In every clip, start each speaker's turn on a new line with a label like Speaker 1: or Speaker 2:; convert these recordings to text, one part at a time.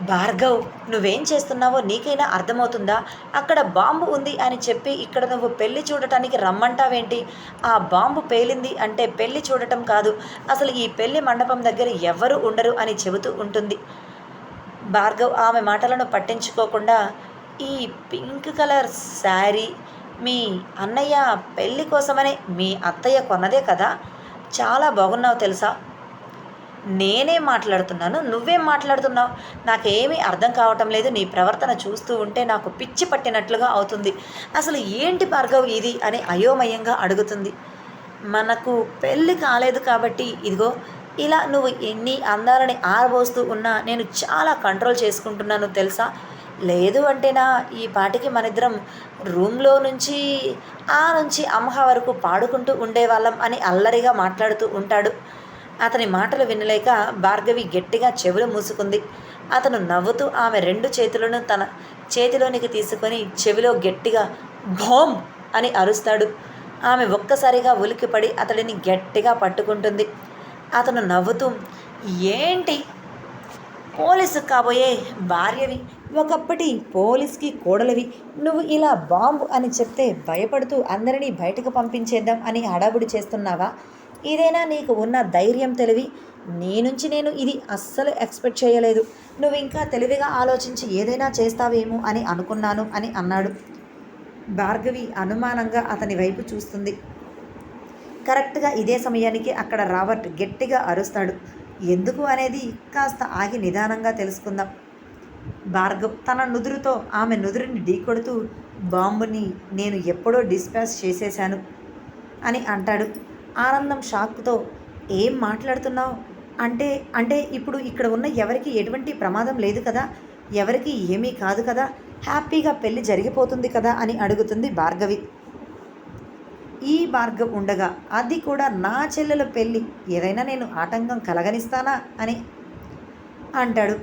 Speaker 1: భార్గవ్ నువ్వేం చేస్తున్నావో నీకైనా అర్థమవుతుందా? అక్కడ బాంబు ఉంది అని చెప్పి ఇక్కడ నువ్వు పెళ్ళి చూడటానికి రమ్మంటావేంటి? ఆ బాంబు పేలింది అంటే పెళ్ళి చూడటం కాదు. అసలు ఈ పెళ్ళి మండపం దగ్గర ఎవ్వరూ ఉండరు అని చెబుతూ ఉంటుంది. భార్గవ్ ఆమె మాటలను పట్టించుకోకుండా ఈ పింక్ కలర్ శారీ మీ అన్నయ్య పెళ్ళి కోసమనే మీ అత్తయ్య కొన్నదే కదా? చాలా బాగున్నావు తెలుసా? నేనేం మాట్లాడుతున్నాను నువ్వేం మాట్లాడుతున్నావు. నాకేమీ అర్థం కావటం లేదు నీ ప్రవర్తన చూస్తూ ఉంటే నాకు పిచ్చి పట్టినట్లుగా అవుతుంది. అసలు ఏంటి భార్గవ్ ఇది అని అయోమయంగా అడుగుతుంది. మనకు పెళ్ళి కాలేదు కాబట్టి ఇదిగో ఇలా నువ్వు ఎన్ని అందాలని ఆరబోస్తూ ఉన్నా నేను చాలా కంట్రోల్ చేసుకుంటున్నాను తెలుసా? లేదు అంటేనా ఈ పాటికి మనిద్దరం రూమ్లో నుంచి ఆ నుంచి అమ్మ వరకు పాడుకుంటూ ఉండేవాళ్ళం అని అల్లరిగా మాట్లాడుతూ ఉంటాడు. అతని మాటలు వినలేక భార్గవి గట్టిగా చెవులు మూసుకుంది. అతను నవ్వుతూ ఆమె రెండు చేతులను తన చేతిలోనికి తీసుకొని చెవిలో గట్టిగా భోమ్ అని అరుస్తాడు. ఆమె ఒక్కసారిగా ఉలికిపడి అతడిని గట్టిగా పట్టుకుంటుంది. అతను నవ్వుతూ ఏంటి? పోలీసు కాబోయే భార్యవి. ఒకప్పటి పోలీస్కి కోడలివి. నువ్వు ఇలా బాంబు అని చెప్తే భయపడుతూ అందరినీ బయటకు పంపించేద్దాం అని హడావుడి చేస్తున్నావా? ఇదేనా నీకు ఉన్న ధైర్యం తెలివి? నీ నుంచి నేను ఇది అస్సలు ఎక్స్పెక్ట్ చేయలేదు. నువ్వు ఇంకా తెలివిగా ఆలోచించి ఏదైనా చేస్తావేమో అని అనుకున్నాను అని అన్నాడు. భార్గవి అనుమానంగా అతని వైపు చూస్తుంది. కరెక్ట్గా ఇదే సమయానికి అక్కడ రాబర్ట్ గట్టిగా అరుస్తాడు. ఎందుకు అనేది కాస్త ఆగి నిదానంగా తెలుసుకుందాం. భార్గవ్ తన నుదురుతో ఆమె నుదురుని ఢీకొడుతూ బాంబుని నేను ఎప్పుడో డిస్పాచ్ చేసేశాను అని అంటాడు. ఆనందం షాక్తో ఏం మాట్లాడుతున్నావు? అంటే అంటే ఇప్పుడు ఇక్కడ ఉన్న ఎవరికి ఎటువంటి ప్రమాదం లేదు కదా ఎవరికి ఏమీ కాదు కదా హ్యాపీగా పెళ్ళి జరిగిపోతుంది కదా అని అడుగుతుంది భార్గవి. ఈ భార్గవ్ ఉండగా అది కూడా నా చెల్లెల పెళ్ళి ఏదైనా నేను ఆటంకం కలగనిస్తానా? అని అంటాడు.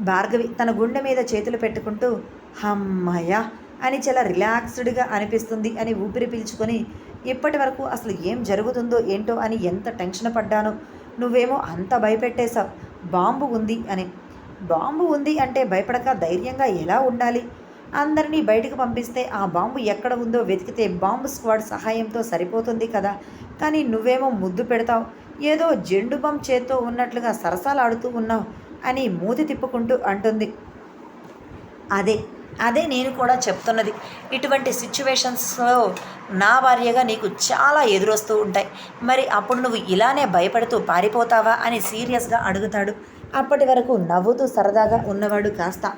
Speaker 1: భార్గవి తన గుండె మీద చేతులు పెట్టుకుంటూ హమ్మయ్య అని చాలా రిలాక్స్డ్గా అనిపిస్తుంది అని ఊపిరి పీల్చుకొని ఇప్పటి వరకు అసలు ఏం జరుగుతుందో ఏంటో అని ఎంత టెన్షన్ పడ్డానో. నువ్వేమో అంత భయపెట్టేశావు. బాంబు ఉంది అని. బాంబు ఉంది అంటే భయపడక ధైర్యంగా ఎలా ఉండాలి? అందరినీ బయటకు పంపిస్తే ఆ బాంబు ఎక్కడ ఉందో వెతికితే బాంబు స్క్వాడ్ సహాయంతో సరిపోతుంది కదా. కానీ నువ్వేమో ముద్దు పెడతావు. ఏదో జెండు బాంబు చేత్తో ఉన్నట్లుగా సరసాలాడుతూ ఉన్నావు అని మూతి తిప్పుకుంటూ అంటుంది. అదే అదే నేను కూడా చెప్తున్నది. ఇటువంటి సిచ్యువేషన్స్లో నా భార్యగా నీకు చాలా ఎదురొస్తూ ఉంటాయి. మరి అప్పుడు నువ్వు ఇలానే భయపడుతూ పారిపోతావా అని సీరియస్గా అడుగుతాడు. అప్పటి వరకు నవ్వుతూ సరదాగా ఉన్నవాడు కాస్త.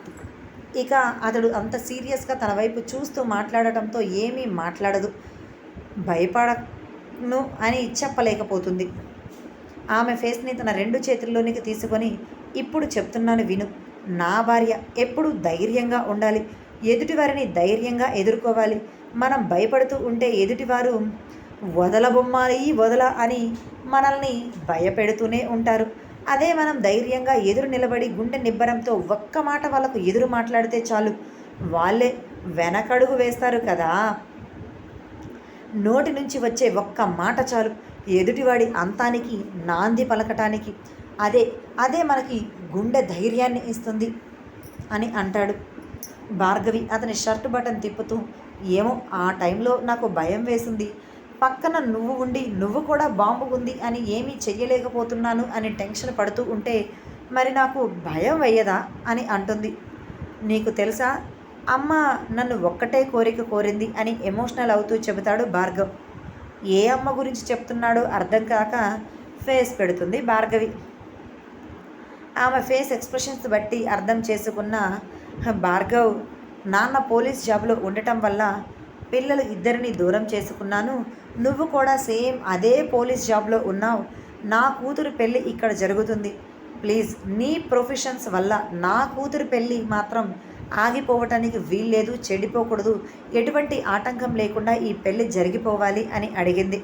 Speaker 1: ఇక అతడు అంత సీరియస్గా తన వైపు చూస్తూ మాట్లాడటంతో ఏమీ మాట్లాడదు. భయపడను అని చెప్పలేకపోతుంది. ఆమె ఫేస్ని తన రెండు చేతుల్లోనికి తీసుకొని ఇప్పుడు చెప్తున్నాను విను. నా భార్య ఎప్పుడు ధైర్యంగా ఉండాలి. ఎదుటివారిని ధైర్యంగా ఎదుర్కోవాలి. మనం భయపడుతూ ఉంటే ఎదుటివారు వదలబొమ్మాలి వదల అని మనల్ని భయపెడుతూనే ఉంటారు. అదే మనం ధైర్యంగా ఎదురు నిలబడి గుండె నిబ్బరంతో ఒక్క మాట వాళ్ళకు ఎదురు మాట్లాడితే చాలు. వాళ్ళే వెనకడుగు వేస్తారు కదా. నోటి నుంచి వచ్చే ఒక్క మాట చాలు. ఎదుటివాడి అంతానికి నాంది పలకటానికి. అదే అదే మనకి గుండె ధైర్యాన్ని ఇస్తుంది అని అంటాడు. భార్గవి అతని షర్ట్ బటన్ తిప్పుతూ ఏమో ఆ టైంలో నాకు భయం వేసింది. పక్కన నువ్వు ఉండి నువ్వు కూడా బాంబు ఉంది అని ఏమీ చెయ్యలేకపోతున్నాను అని టెన్షన్ పడుతూ ఉంటే మరి నాకు భయం వేయదా? అని అంటుంది. నీకు తెలుసా అమ్మ నన్ను ఒక్కటే కోరిక కోరింది అని ఎమోషనల్ అవుతూ చెబుతాడు భార్గవ్. ఏ అమ్మ గురించి చెప్తున్నాడో అర్థం కాక ఫేస్ పెడుతుంది భార్గవి. ఆమె ఫేస్ ఎక్స్ప్రెషన్స్ బట్టి అర్థం చేసుకున్న భార్గవ్ నాన్న పోలీస్ జాబ్లో ఉండటం వల్ల పిల్లలు ఇద్దరిని దూరం చేసుకున్నాను. నువ్వు కూడా సేమ్ అదే పోలీస్ జాబ్లో ఉన్నావు. నా కూతురు పెళ్ళి ఇక్కడ జరుగుతుంది. ప్లీజ్ నీ ప్రొఫెషన్స్ వల్ల నా కూతురు పెళ్ళి మాత్రం ఆగిపోవటానికి వీల్లేదు చెడిపోకూడదు. ఎటువంటి ఆటంకం లేకుండా ఈ పెళ్ళి జరిగిపోవాలి అని అడిగింది.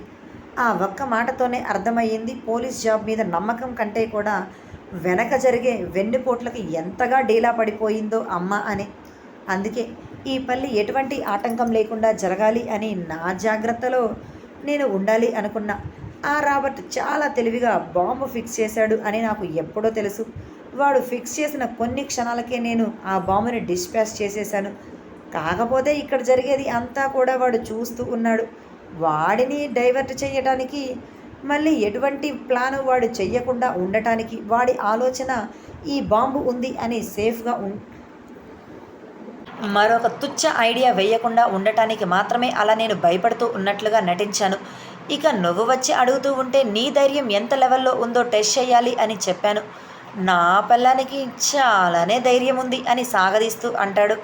Speaker 1: ఆ ఒక్క మాటతోనే అర్థమయ్యింది. పోలీస్ జాబ్ మీద నమ్మకం కంటే కూడా వెనక జరిగే వెన్నుపోట్లకు ఎంతగా డీలా పడిపోయిందో అమ్మ అని. అందుకే ఈ పల్లి ఎటువంటి ఆటంకం లేకుండా జరగాలి అని నా జాగ్రత్తలో నేను ఉండాలి అనుకున్నా. ఆ రాబర్ట్ చాలా తెలివిగా బాంబు ఫిక్స్ చేశాడు అని నాకు ఎప్పుడో తెలుసు. వాడు ఫిక్స్ చేసిన కొన్ని క్షణాలకే నేను ఆ బాంబుని డిస్పాచ్ చేసేశాను. కాకపోతే ఇక్కడ జరిగేది అంతా కూడా వాడు చూస్తూ ఉన్నాడు. వాడిని డైవర్ట్ చేయడానికి మళ్ళీ ఎటువంటి ప్లాన్ వాడు చెయ్యకుండా ఉండటానికి వాడి ఆలోచన ఈ బాంబు ఉంది అని సేఫ్గా ఉం మరొక తుచ్చ ఐడియా వేయకుండా ఉండటానికి మాత్రమే అలా నేను భయపడుతూ ఉన్నట్లుగా నటించాను. ఇక నువ్వు వచ్చి అడుగుతూ ఉంటే నీ ధైర్యం ఎంత లెవెల్లో ఉందో టెస్ట్ చేయాలి అని చెప్పాను. నా పిల్లానికి చాలానే ధైర్యం ఉంది అని సాగదీస్తూ అంటాడు.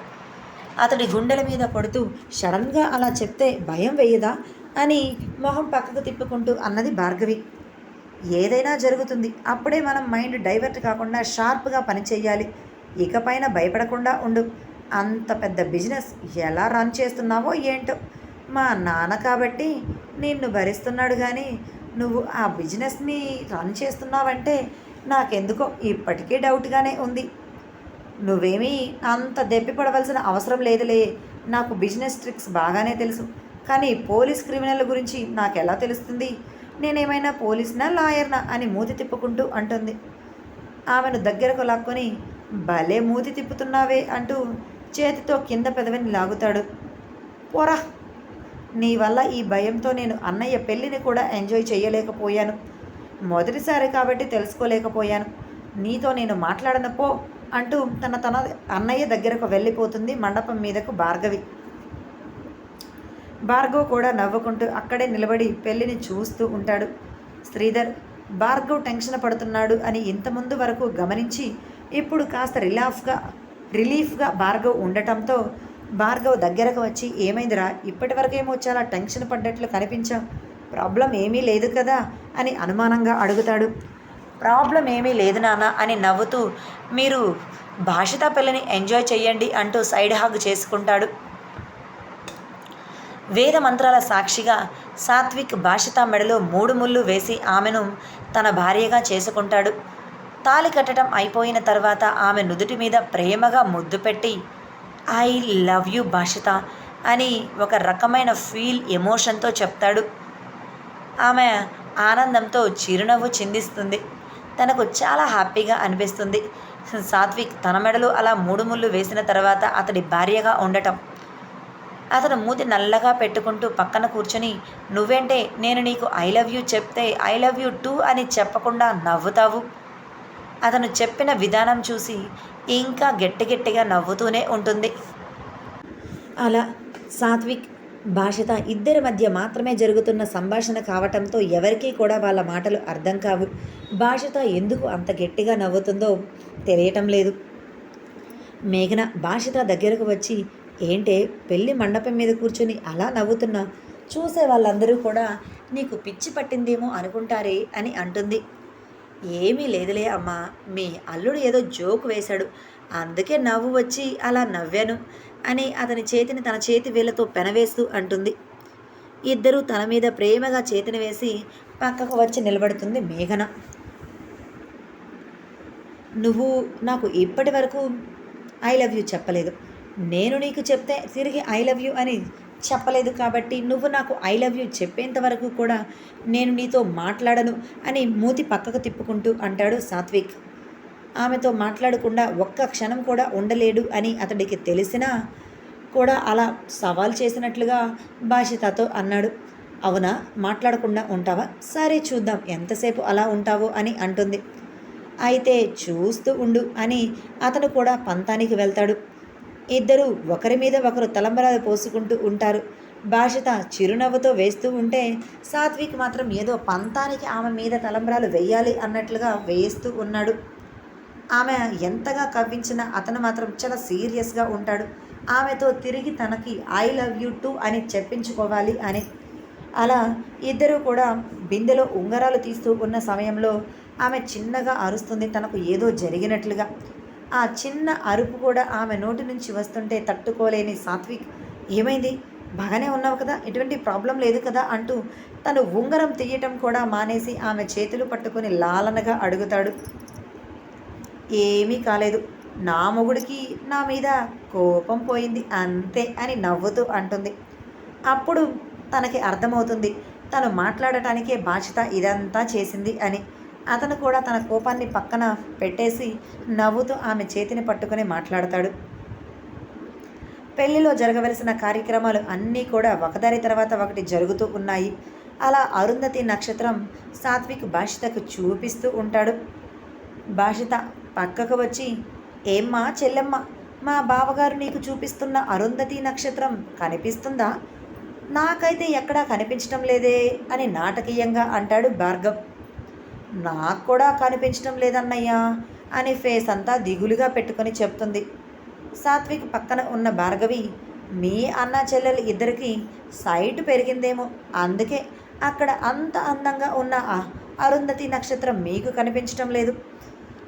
Speaker 1: అతడి గుండెల మీద పడుతూ సడన్గా అలా చెప్తే భయం వేయదా? అని మొహం పక్కకు తిప్పుకుంటూ అన్నది భార్గవి. ఏదైనా జరుగుతుంది. అప్పుడే మనం మైండ్ డైవర్ట్ కాకుండా షార్ప్గా పనిచేయాలి ఇకపైన భయపడకుండా ఉండు. అంత పెద్ద బిజినెస్ ఎలా రన్ చేస్తున్నావో ఏంటో? మా నాన్న కాబట్టి నిన్ను భరిస్తున్నాడు కానీ నువ్వు ఆ బిజినెస్ని రన్ చేస్తున్నావంటే నాకెందుకో ఇప్పటికీ డౌట్గానే ఉంది. నువ్వేమీ అంత దెప్పి పడవలసిన అవసరం లేదులే. నాకు బిజినెస్ ట్రిక్స్ బాగానే తెలుసు. కానీ పోలీస్ క్రిమినల్ గురించి నాకు ఎలా తెలుస్తుంది? నేనేమైనా పోలీస్నా లాయర్నా అని మూతి తిప్పుకుంటూ అంటుంది. ఆమెను దగ్గరకు లాక్కొని భలే మూతి తిప్పుతున్నావే అంటూ చేతితో కింద పెదవిని లాగుతాడు. పోరా నీ వల్ల ఈ భయంతో నేను అన్నయ్య పెళ్ళిని కూడా ఎంజాయ్ చేయలేకపోయాను. మొదటిసారి కాబట్టి తెలుసుకోలేకపోయాను. నీతో నేను మాట్లాడనపో అంటూ తన తన అన్నయ్య దగ్గరకు వెళ్ళిపోతుంది మండపం మీదకు భార్గవి. భార్గవ్ కూడా నవ్వుకుంటూ అక్కడే నిలబడి పెళ్ళిని చూస్తూ ఉంటాడు. శ్రీధర్ భార్గవ్ టెన్షన్ పడుతున్నాడు అని ఇంతముందు వరకు గమనించి ఇప్పుడు కాస్త రిలాఫ్గా రిలీఫ్గా భార్గవ్ ఉండటంతో భార్గవ్ దగ్గరకు వచ్చి ఏమైందిరా? ఇప్పటి వరకేమో చాలా టెన్షన్ పడ్డట్లు కనిపించాం. ప్రాబ్లం ఏమీ లేదు కదా? అని అనుమానంగా అడుగుతాడు. ప్రాబ్లం ఏమీ లేదు నాన్న అని నవ్వుతూ మీరు భాషిత పిల్లని ఎంజాయ్ చేయండి అంటూ సైడ్ హాగ్ చేసుకుంటాడు. వేద మంత్రాల సాక్షిగా సాత్విక్ భాషిత మెడలో మూడు ముళ్ళు వేసి ఆమెను తన భార్యగా చేసుకుంటాడు. తాలి కట్టడం అయిపోయిన తర్వాత ఆమె నుదుటి మీద ప్రేమగా ముద్దు పెట్టి ఐ లవ్ యూ భాషిత అని ఒక రకమైన ఫీల్ ఎమోషన్తో చెప్తాడు. ఆమె ఆనందంతో చిరునవ్వు చిందిస్తుంది. తనకు చాలా హ్యాపీగా అనిపిస్తుంది. సాత్విక్ తన మెడలో అలా మూడు ముళ్ళు వేసిన తర్వాత అతడి భార్యగా ఉండటం. అతను మూతి నల్లగా పెట్టుకుంటూ పక్కన కూర్చొని నువ్వేంటే నేను నీకు ఐ లవ్ యూ చెప్తే ఐ లవ్ యూ టూ అని చెప్పకుండా నవ్వుతావు? అతను చెప్పిన విధానం చూసి ఇంకా గట్టి గట్టిగా నవ్వుతూనే ఉంటుంది. అలా సాత్విక్ భాషిత ఇద్దరి మధ్య మాత్రమే జరుగుతున్న సంభాషణ కావటంతో ఎవరికీ కూడా వాళ్ళ మాటలు అర్థం కావు. భాషిత ఎందుకు అంత గట్టిగా నవ్వుతుందో తెలియటం లేదు. మేఘన భాషిత దగ్గరకు వచ్చి ఏంటే పెళ్ళి మండపం మీద కూర్చొని అలా నవ్వుతున్నా? చూసే వాళ్ళందరూ కూడా నీకు పిచ్చి పట్టిందేమో అనుకుంటారే అని అంటుంది. ఏమీ లేదులే అమ్మా మీ అల్లుడు ఏదో జోక్ వేశాడు. అందుకే నవ్వు వచ్చి అలా నవ్వాను అని అతని చేతిని తన చేతి వేళ్ళతో పెనవేస్తూ అంటుంది. ఇద్దరూ తన మీద ప్రేమగా చేతిని వేసి పక్కకు వచ్చి నిలబడుతుంది మేఘన. నువ్వు నాకు ఇప్పటి వరకు ఐ లవ్ యూ చెప్పలేదు. నేను నీకు చెప్తే తిరిగి ఐ లవ్ యూ అని చెప్పలేదు కాబట్టి నువ్వు నాకు ఐ లవ్ యూ చెప్పేంత వరకు కూడా నేను నీతో మాట్లాడను అని మూతి పక్కకు తిప్పుకుంటూ అంటాడు సాత్విక్. ఆమెతో మాట్లాడకుండా ఒక్క క్షణం కూడా ఉండలేడు అని అతడికి తెలిసినా కూడా అలా సవాల్ చేసినట్లుగా భాషితతో అన్నాడు. అవునా? మాట్లాడకుండా ఉంటావా? సరే చూద్దాం ఎంతసేపు అలా ఉంటావో అని అంటుంది. అయితే చూస్తూ ఉండు అని అతను కూడా పంతానికి వెళ్తాడు. ఇద్దరు ఒకరి మీద ఒకరు తలంబరాలు పోసుకుంటూ ఉంటారు. భాషిత చిరునవ్వుతో వేస్తూ ఉంటే సాత్విక్ మాత్రం ఏదో పంతానికి ఆమె మీద తలంబరాలు వేయాలి అన్నట్లుగా వేస్తూ ఉన్నాడు. ఆమె ఎంతగా కవ్వించినా అతను మాత్రం చాలా సీరియస్గా ఉంటాడు. ఆమెతో తిరిగి తనకి ఐ లవ్ యూ టూ అని చెప్పించుకోవాలి అని. అలా ఇద్దరూ కూడా బిందెలో ఉంగరాలు తీస్తూ ఉన్న సమయంలో ఆమె చిన్నగా అరుస్తుంది తనకు ఏదో జరిగినట్లుగా. ఆ చిన్న అరుపు కూడా ఆమె నోటి నుంచి వస్తుంటే తట్టుకోలేని సాత్విక్ ఏమైంది? బాగానే ఉన్నావు కదా? ఎటువంటి ప్రాబ్లం లేదు కదా? అంటూ తను ఉంగరం తీయటం కూడా మానేసి ఆమె చేతులు పట్టుకొని లాలనగా అడుగుతాడు. ఏమీ కాలేదు. నా మొగుడికి నా మీద కోపం పోయింది. అంతే అని నవ్వుతూ అంటుంది. అప్పుడు తనకి అర్థమవుతుంది. తను మాట్లాడటానికే బాధ్యత ఇదంతా చేసింది అని. అతను కూడా తన కోపాన్ని పక్కన పెట్టేసి నవ్వుతూ ఆమె చేతిని పట్టుకుని మాట్లాడతాడు. పెళ్ళిలో జరగవలసిన కార్యక్రమాలు అన్నీ కూడా ఒకదారి తర్వాత ఒకటి జరుగుతూ ఉన్నాయి. అలా అరుంధతి నక్షత్రం సాత్విక్ భాషితకు చూపిస్తూ ఉంటాడు. భాషిత పక్కకు వచ్చి ఏమ్మా చెల్లెమ్మ మా బావగారు నీకు చూపిస్తున్న అరుంధతి నక్షత్రం కనిపిస్తుందా? నాకైతే ఎక్కడా కనిపించడం లేదే అని నాటకీయంగా అంటాడు భార్గవ్. నాకు కూడా కనిపించడం లేదన్నయ్యా అని ఫేస్ అంతా దిగులుగా పెట్టుకొని చెప్తుంది. సాత్విక్ పక్కన ఉన్న భార్గవి మీ అన్న చెల్లెలు ఇద్దరికి సైట్ పెరిగిందేమో. అందుకే అక్కడ అంత అందంగా ఉన్న ఆ అరుంధతి నక్షత్రం మీకు కనిపించడం లేదు.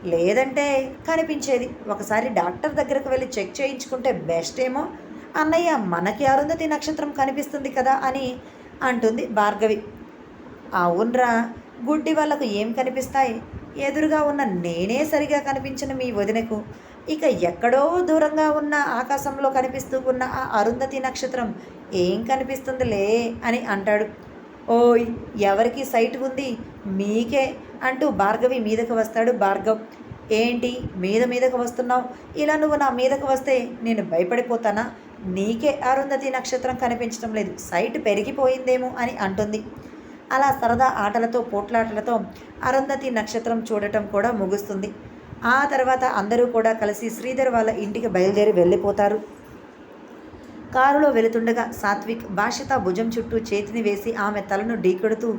Speaker 1: లేదంటే కనిపించేది. ఒకసారి డాక్టర్ దగ్గరకు వెళ్ళి చెక్ చేయించుకుంటే బెస్ట్ ఏమో. అన్నయ్య మనకి అరుంధతి నక్షత్రం కనిపిస్తుంది కదా అని అంటుంది భార్గవి. అవునరా గుడ్డి వాళ్ళకు ఏం కనిపిస్తాయి? ఎదురుగా ఉన్న నేనే సరిగా కనిపించిన మీ వదినకు. ఇక ఎక్కడో దూరంగా ఉన్న ఆకాశంలో కనిపిస్తూ ఉన్న ఆ అరుంధతి నక్షత్రం ఏం కనిపిస్తుందిలే అని అంటాడు. ఓయ్ ఎవరికి సైట్ ఉంది? మీకే అంటూ భార్గవి మీదకు వస్తాడు భార్గవ్. ఏంటి మీద మీదకు వస్తున్నావు? ఇలా నువ్వు నా మీదకు వస్తే నేను భయపడిపోతానా? నీకే అరుంధతి నక్షత్రం కనిపించడం లేదు. సైట్ పెరిగిపోయిందేమో అని అంటుంది. అలా సరదా ఆటలతో పోట్లాటలతో అరుంధతి నక్షత్రం చూడటం కూడా ముగుస్తుంది. ఆ తర్వాత అందరూ కూడా కలిసి శ్రీధర్ వాళ్ళ ఇంటికి బయలుదేరి వెళ్ళిపోతారు. కారులో వెళుతుండగా సాత్విక్ భాషిత భుజం చుట్టూ చేతిని వేసి ఆమె తలను ఢీకొడుతూ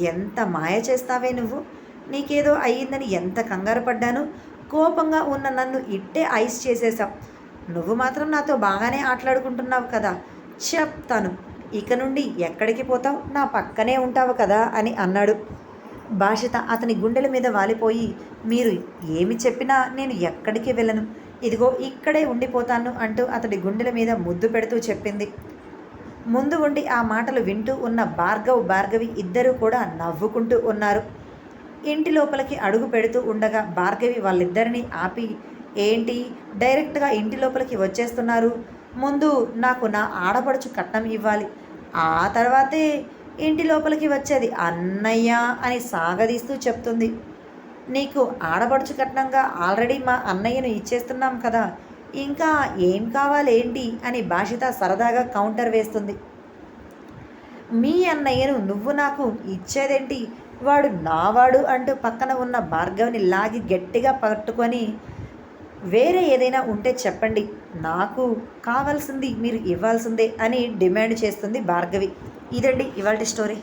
Speaker 1: ఎంత మాయ చేస్తావే నువ్వు? నీకేదో అయ్యిందని ఎంత కంగారు పడ్డాను? కోపంగా ఉన్న నన్ను ఇట్టే ఐస్ చేసేశావు. నువ్వు మాత్రం నాతో బాగానే ఆటలాడుకుంటున్నావు కదా? చెప్తాను. ఇక నుండి ఎక్కడికి పోతావు? నా పక్కనే ఉంటావు కదా అని అన్నాడు. భాషిత అతని గుండెల మీద వాలిపోయి మీరు ఏమి చెప్పినా నేను ఎక్కడికి వెళ్ళను. ఇదిగో ఇక్కడే ఉండిపోతాను అంటూ అతడి గుండెల మీద ముద్దు పెడుతూ చెప్పింది. ముందు ఉండి ఆ మాటలు వింటూ ఉన్న భార్గవ్ భార్గవి ఇద్దరూ కూడా నవ్వుకుంటూ ఉన్నారు. ఇంటి లోపలికి అడుగు పెడుతూ ఉండగా భార్గవి వాళ్ళిద్దరినీ ఆపి ఏంటి? డైరెక్ట్గా ఇంటి లోపలికి వచ్చేస్తున్నారు. ముందు నాకు నా ఆడపడుచు కట్నం ఇవ్వాలి. ఆ తర్వాతే ఇంటి లోపలికి వచ్చేది అన్నయ్య అని సాగదీస్తూ చెప్తుంది. నీకు ఆడపడుచు కట్నంగా ఆల్రెడీ మా అన్నయ్యను ఇచ్చేస్తున్నాం కదా ఇంకా ఏం కావాలేంటి అని భాషిత సరదాగా కౌంటర్ వేస్తుంది. మీ అన్నయ్యను నువ్వు నాకు ఇచ్చేదేంటి? వాడు నావాడు అంటూ పక్కన ఉన్న భార్గవిని లాగి గట్టిగా పట్టుకొని వేరే ఏదైనా ఉంటే చెప్పండి. నాకు కావాల్సింది మీరు ఇవ్వాల్సిందే అని డిమాండ్ చేస్తుంది భార్గవి. ఇదండి ఇవాళ స్టోరీ.